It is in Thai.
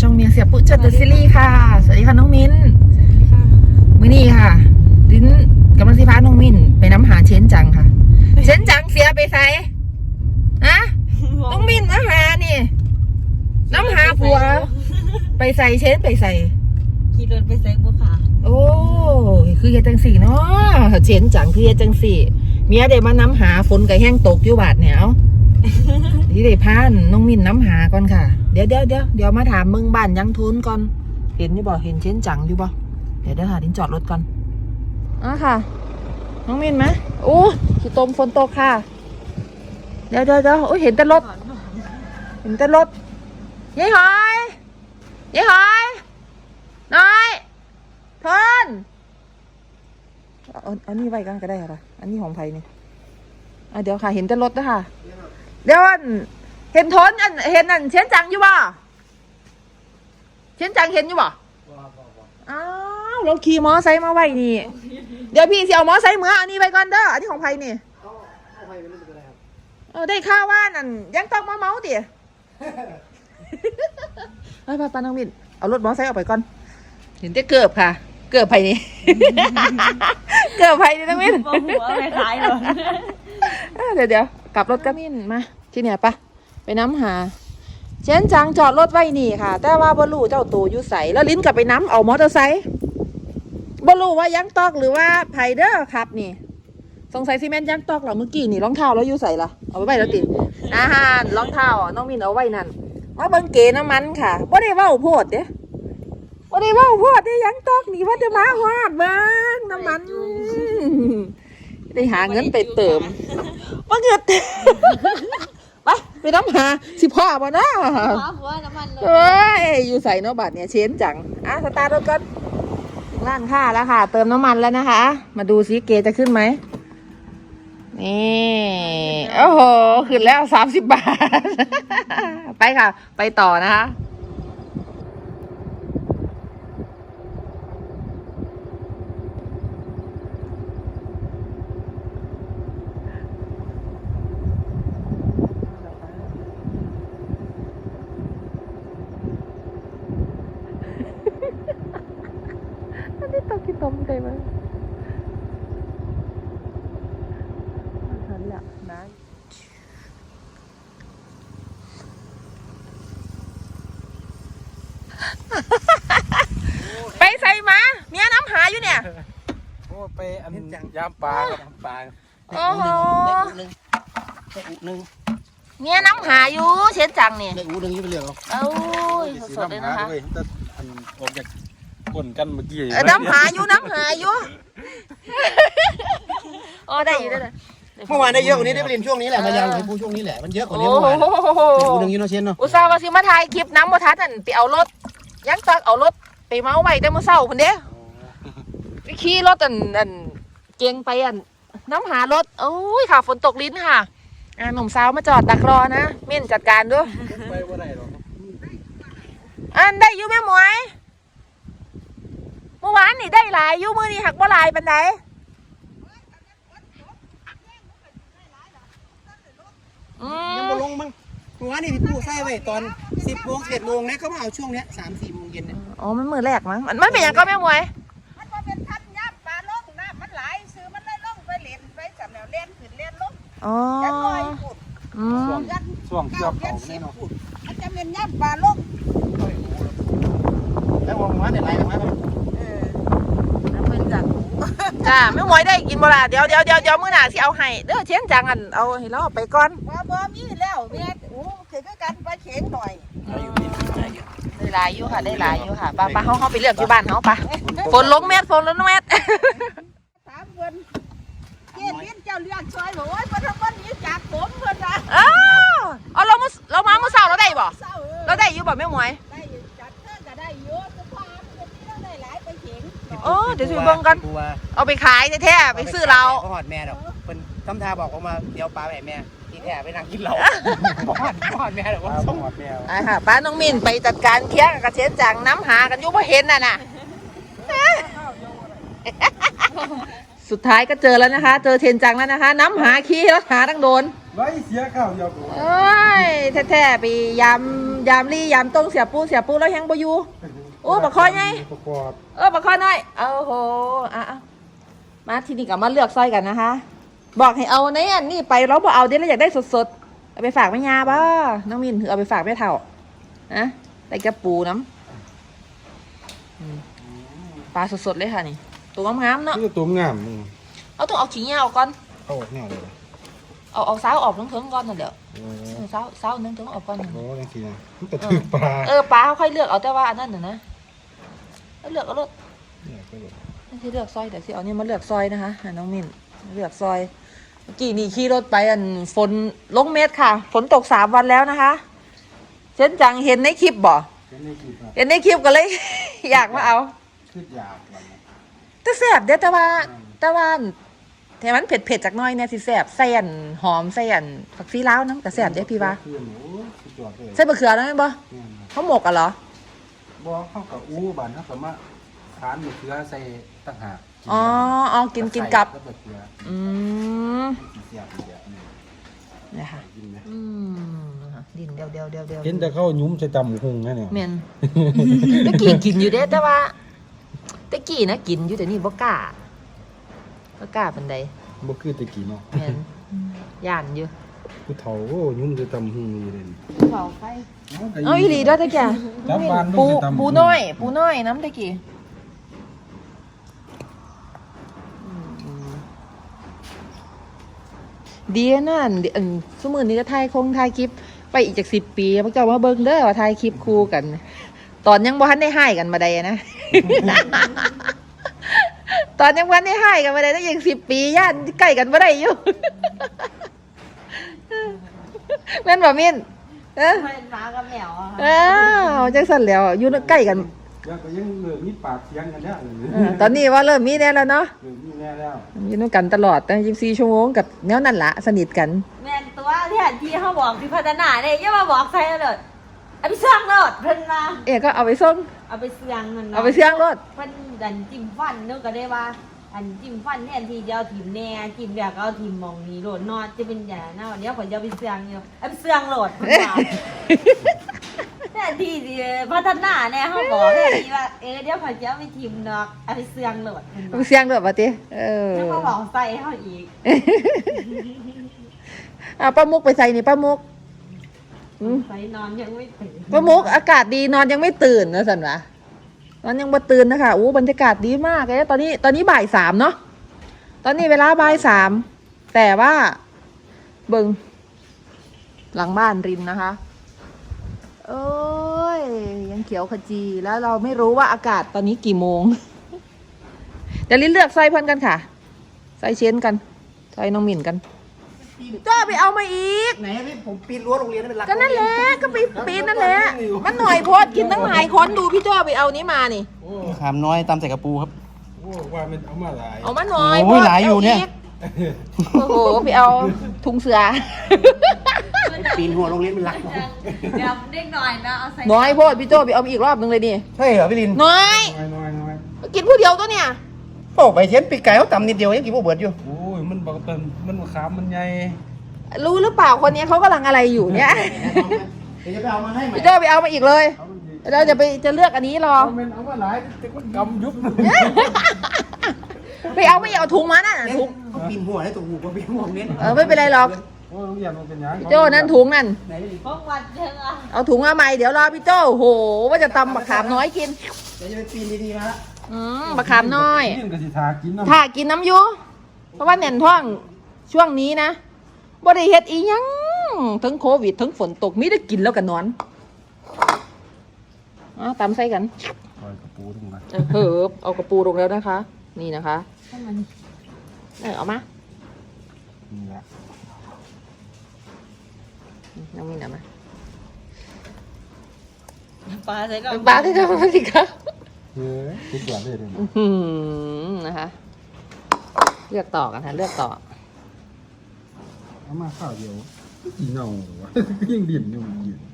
ช่องเมียเสียปุ๊จัดเดอะซีรีส์ค่ะ สวัสดีค่ะน้องมิ้นมื้อนี้ค่ะลิ้นกำลังสิพาน้องมิ้นไปน้ำหาเชนจังค่ะ เชนจังเสียไปใส่ฮะน้องมิ้นมาหานี่ น้ำหาผัว ไปใส่เชนไปใส่ขี่รถไปใส่บุค่ะโอ้ยคือเฮ็ดจังสี่เนาะเชนจังคือเฮ็ดจังสี่เมียเดี๋ยวมาน้ำหาฝนกับแห้งตกอยู่บาดเนี่ยเอาที่ได้พานน้องมินน้ำหาก่อนค่ะ เดี๋ยวเดี๋ยวเดี๋ยวเดี๋ยวมาถามมึงบ้านยังทุนก่อน เห็นอยู่บ่เห็นเชนจังอยู่บ่เดี๋ยวเดี๋ยวหาดินจอดรถก่อนอะค่ะ น้องมินไหมโอ้ขี้ตมฝนตกค่ะ เดี๋ยวเดี๋ยวเดี๋ยวโอ้ยเห็นแต่รถ เห็นแต่รถยายหอยยายหอยน้อยทนเอาอันนี้ไว้กันก็ได้ค่ะอันนี้ของไผ่นี่อะเดี๋ยวค่ะ เห็นแต่รถนะค่ะ เดี๋ยว เห็นทนอันเห็นอันเชียนจังอยู่บ่เชียนจังเห็นอยู่บ่อ้าวเราขี่มอไซค์มาไว้นี่ เดี๋ยวพี่สิเอามอไซค์เมื่ออันนี้ไว้ก่อนเด้ออันนี้ของไผ่นี่เออได้ค่าว่านั่นยังต้องมาเมาติไปไปไปน้องมินเอารถมอไซค์ออกไปก่อน เห็นแต่เกือบค่ะ เกือบไผ่นี่เกือบไผ่นี่น้องมินบ่หัวไปขายหรอกเอ้อเดี๋ยวเดี๋ยวกลับรถก็มินมาที่เนี่ยปะไป น้ำหาเชนจังจอดรถไว้นี่ค่ะ แต่ว่าบรู้เจ้าตัวอยู่ใสแล้วลิ้นกลับไปน้ำเอามอเตอร์ไซค์บรู้ว่ายังตอกหรือว่าไผเดอร์ครับนี่ สงสัยซีเมนต์ยังตอกเหรอเมื่อกี้นี่รองเท้าแล้วอยู่ใส่ละเอาไว้ไว้แล้วติอาหารรองเท้าอะน้องมินเอาไว้นั่นมาเบิ่งเกน้ำมันค่ะบ่ได้เว้าโพดเด้บ่ได้เว้าโพดเด้ยังตอกนี่ว่าจะมาฮอดเบิ่งน้ำมันได้หาเงินไปเติมว่าเงิน ไปไปน้ำหาสิพ่อบ่เนาะฟ้าหัวน้ำมันเลยเอ้ยอยู่ใส่เนาะบัตรเนี่ยเชนจังอะสตาร์ทรถก่อนถึงร้านค้าแล้วค่ะ เติมน้ำมันแล้วนะคะ มาดูซิเกจะขึ้นไหมนี่โอ้โหขึ้นแล้วสามสิบบาท ไปค่ะ ไปต่อนะคะ นี้ตกกี่ตมใจมั้ยหันละนะไปใส่มาเมียน้ำหาอยู่เนี่ย โอ้ไปอันยามปลาครับยามปลาโอ้โหได้อูหนึ่งได้อูหนึ่งเมียน้ำหาอยู่เช่นจังเนี่ยได้อูหนึ่งอยี่ไปเรื่องเอาเอ้ยสดๆเลยนะคะเว้ยแต่อันออกจาก ก้นกันเมื่อกี้เออน้ำหาอยู่น้ำหาอยู่โอ้ได้อยู่ได้เลยเมื่อวานได้เยอะกว่านี้ได้ไปเรียนช่วงนี้แหละพยายามให้พูดช่วงนี้แหละมันเยอะกว่าโอ้นี้เมื่อวานโหได้อูหนึ่งอยูโนเชนเนาะอุตส่าห์ว่าสิมาถ่ายคลิปน้ำมาทัดนั่นไปเอารถยังตักเอารถไปเมาไว้แต่เมื่อเช้าพุ่นเด้ไปขี่รถอันอันเก่งไปอันน้ำหารถโอ้ยค่ะฝนตกลิ้นค่ะอ่าหนุ่มสาวมาจอดดักรอนะเม่นจัดการด้วยไปว่าได้หรอกอันได้อยู่แม่หมวย เมื่อวานนี่ได้หลายอยู่มือนี่หักบ่หลายปันไดอืยังมมาลงมั้งเมื่อวานนี่พี่ปูใส่ไว้ตอนสิบโมงสิบเอ็ดโมงนะเขามาเอาช่วงเนี้ยสามสี่โมงเย็นเนี่ยอ๋อมันมือแรกมั้งมันไม่เป็นอย่างก็แม่หมวย มันบ่เป็นทันย่ำปลาลงน้ำมันไหลายซื้อมันได้ลงไปเล่นไปสำแนวเล่นขึ้นเล่นลงอ๋อยันลอยขุดอืมยันช่วงเกือเก้าบยัเขานสิแน่บนอนขุดมันจะเป็นย่ำปลาลงแล้วเมื่อวานเนี่ยไรนะเออแล้วเป็นจัง จ้าแม่หมวยได้กินบ่ล่ะเดี๋ยวเดี๋ยวเดี๋ยวเดี๋ยวมื้อหน้าสิเอาให้เด้อเชียนจังอันเอาให้เราเอาไปก่อนบ่บ่มีแล้วแม่โอ้คือคือกันไปเข็งหน่อยได้หลายอยู่ค่ะได้หลายอยู่ค่ะไป้าป้าเฮาเฮาไปเลือกอยู่บ้านเฮาปะฝนลงเม็ดฝนลงเม็ดถามเพิ่นเกียรติเจ้าเลี้ยงซอยบอกว่าเพิ่นทำบ้านนี้จากผมเพิ่นนะอ้าวเอาเรามาเรามาเมื่อเช้าเราได้บ่เศร้าเออเราได้อยู่บ่แม่หมวย โอ้เดี๋ยวสิไปเบิ่งกันปูว่าเอาไปขายแท้ๆไปซื้อเราก็หอดแม่ดอกเป็นทำทาบอกออกมาเดี๋ยวปลาแม่แม่ที่แท้ไปนั่งกินเหล้าบ่หอดบ่หอดแม่ดอกว่าส่งหอดแม่ไปค่ะป้าน้องมินไปจัดการเคลียร์กับเชนจังน้ำหากันอยู่บ่เห็นน่ะน่ะ สุดท้ายก็เจอแล้วนะคะ เจอเชนจังแล้วนะคะ น้ำหาขี้แล้วหาตั้งโดนไว้เสียข้าวเดียวกูเอ้ยแท้ๆไปยามยามลี่ยามตรงเสียปูเสียปูแล้วยังบ่อยู่ โอ้บักคอไงประกอบเออบักคอน้อยเอาโหอะอะมาทีนี้ก็มาเลือกซอยกันนะคะ บอกให้เอาในอันนี้ไปเราบ่เอาเดี๋ยวเราอยากได้สดๆเอาไปฝากแม่ยาบ้าน้องมินถือเอาไปฝากแม่เฒ่านะได้กระปูน้ำอืมปลาสดๆเลยค่ะนี่ตัวงามๆเนาะนี่ตัวงามมึงเอาต้องเอาขี้เหนียวก่อนเข้าออกแนวเลยเอาเอาสาวออกทั้งเถิงๆก่อนนั่นเดี๋ยวโอ้เออสาวสาวนึงถึงออกก่อนนั่นโหจังซี่นะมันก็ถือปลาเออปลาเขาค่อยเลือกเอาแต่ว่าอันนั้นน่ะนะ เอาเลือกเอารถเนี่ยก็เลยไม่ใช่เลือกซอยแต่สิเอาเนี่ยมาเลือกซอยนะคะหาน้องมินเลือกซอยเมื่อกี้นี่ขี่รถไปอันฝนลงเม็ดค่ะ ฝนตกสามวันแล้วนะคะเช่นจังเห็นในคลิปบ่เป็นในคลิปอะเห็นในคลิปก็เลย อยากมาเอาคืออยากวันนี้แต่แสบเด้อแต่ว่าแต่ว่าแต่มันเผ็ดเผ็ดๆจากหน้อยเนี่ยสิแสบใส่อันหอมใส่อันผักซีล้าวน้ำแต่แสบเด้อพี่ว่าคือหนูสุดยอดเลยใส่บะเขือแล้วไหมบ่เนี่ยนะเขาหมกอะเหรอ บ่เข้ากับอู้บานเข้ากับมาทานมะเขือใส่ตั้งหากอ๋ออ๋อกินกินกับ แล้วมะเขืออืมสีเสียบอีกแบบหนึงเนี่ยค่ะ กินไหมอืมดินเดียวเดียวเดียวเดียวเห็นแต่เข้ายุ้มใส่ตำหุงนะเนี่ยเมนตะกี้กินอยู่เด้แต่ว่าตะกี้นะกินอยู่แต่นี่บ่กล้าบ่กล้าปานใดบ่คือแตะกี้เนาะแม่นย่านอยู่ ผู้เฒ่าโอ้ยุ้มใส่ตำหุงนี่เลยเผาไฟเอาอีหลีเด้วยตะกี้จับบ้านปูลูกจะตำปูน้อย ปูน้อยน้ำตะกี้อืมดีนะอันอันสมือนี้ก็ถ่ายคงถ่ายคลิป ไปอีกจากสิบปีพวกเจ้ามาเบิ่งเด้อว่าถ่ายคลิปคู่กัน ตอนยังบ่ทันได้ให้กันมาใดนะตอนยังบ่ทันได้ให้กันมาใดตั้งยังสิบปีย่านใกล้กันบ่ได้อยู่ แม่นบ่มินเออเป็นหมากับแมวอะค่ะอ้าวจังสั่นแล้วอยู่ใกล้กันยังก็ยังเหลือมีปากเสียงกันเนี่ยเออตอนนี้ว่าเริ่มมีแน่แล้วเนาะเหลือมีแน่แล้วอยู่ด้วยกันตลอดตั้ง24ชั่วโมงกับแนวนั่นละสนิทกัน แม่นตัวที่หันที่เขาบอกที่พัฒนาเนี่ยอย่ามาบอกใครเลยเอาไปสร้างรถเพิ่นมา เอ๊ะก็เอาไปส่งเอาไปเสียงมันนะเอาไปเสี่ยงรถ เพิ่นดันจิ้มฟันนึกก็ได้ว่า อันจิ้มฟันแทนที่จะเอาถิ่มแน่จิ้มแบบก็เอาถิ่มหมองนี้โหลดนอนจะเป็นอย่างนั้นเดี๋ยวผมจะเอาไปเสียงอยู่เอาไปเสียงโหลดเพิ่นว่าแทนที่สิพัฒนาแน่เขาบอกแทนที่ว่าเออเดี๋ยวผมจะเอาไปถิ่มดอกเอาไปเสียงโหลดเพิ่นเอาว่าไปเสี่ยงด้วยปะติเออแล้วเขาบอกใส่เขาอีกอะป้ามุกไปใส่นี่ป้ามุกอืมใส่นอนยังไม่ตื่นป้ามุกอากาศดีนอนยังไม่ตื่นนะสันวะ นอนยังบ่ตื่นนะคะอู้บรรยากาศดีมากเลยตอนนี้ตอนนี้บ่ายสามเนาะตอนนี้เวลาบ่ายสามแต่ว่าเบิงหลังบ้านริมนะคะเอ้ยยังเขียวขจีแล้วเราไม่รู้ว่าอากาศตอนนี้กี่โมงเดี๋ยวลิ้นเลือกไส้เพื่อนกันค่ะไส้เชนกันไส้น้องหมิ่นกัน ก็ไปเอามาอีก ไหนพี่ผมปีนรั้วโรงเรียนเป็นหลักก็นั่นแหละก็ไปปีนนั่นแหละ มันหน่อยโพดกินตั้งหลายคนดูพี่จ้อไปเอานี้มานี่ โอ้ขามน้อยตำใส่กระปูครับ โอ้ว่ามันเอามาหลายเอามาหน่อยโอ้ยหลายอยู่เนี่ย โอ้โหไปเอาถุงเสือ ปีนหัวโรงเรียนเป็นหลักเดี๋ยวเด็กหน่อยนะเอาใส่น้อยโพดพี่จ้อไปเอามาอีกรอบนึงเลยนี่ใช่เหรอพี่ลินน้อย น้อยน้อยน้อยกินผู้เดียวตัวเนี่ยโอ้ไปเทียนปีกไก่เขาตำนิดเดียวยังกินพวกเบิร์ดอยู่โอ้ยมัน บอกเติมมันขามมันใหญ่รู้หรือเปล่าคนนี้เขากำลังอะไรอยู่เนี่ยเดี๋ยวจะไปเอามาให้ใหม่พี่จ้อไปเอามาอีกเลยเอามันดีเราจะไปจะเลือกอันนี้รอเอามันเอามาหลายแต่คนกำยุบเลยไปเอาไม่เอาถุงมาน่ะถุงเขาปีนหัวให้ตัวหูก็ปีนหัวโรงเรียนเออไม่เป็นไรหรอกโอ้ยโรงเรียนมันเป็นหยังพี่โจ้นั่นถุงนั่นไหนพี่ลินป้องวันเชิงอะเอาถุงมาใหม่เดี๋ยวรอพี่โจ้โหว่าจะตำบักขามน้อยกินเดี๋ยวจะไปปีนดีๆมาละอืมบักขามน้อยกินกับสิทากินน้ำถ้ากินน้ำอยูเพ ราะว่าแน่นท้องช่วงนี้นะบ่ได้เฮ็ดอีหยังทั้งโควิดทั้งฝนตกมีได้กินแล้วกันนอนอะตำใส่กันปล่อยกระปูตรงนั้นเออเหิบเอากระปูลงแล้วนะคะ นี่นะคะเออเอามานี่แหละน้องมินเอามาปลาใส่ก็ปลาที่ทำมาสิคะเฮ้ยทุกอย่างเลยเลยอื้อหือนะคะ เลือกต่อกันค่ะ เลือกต่อ เอามาข้าวเดียวกี่เงาวะยิ่งดิ่นอยู่มันยืน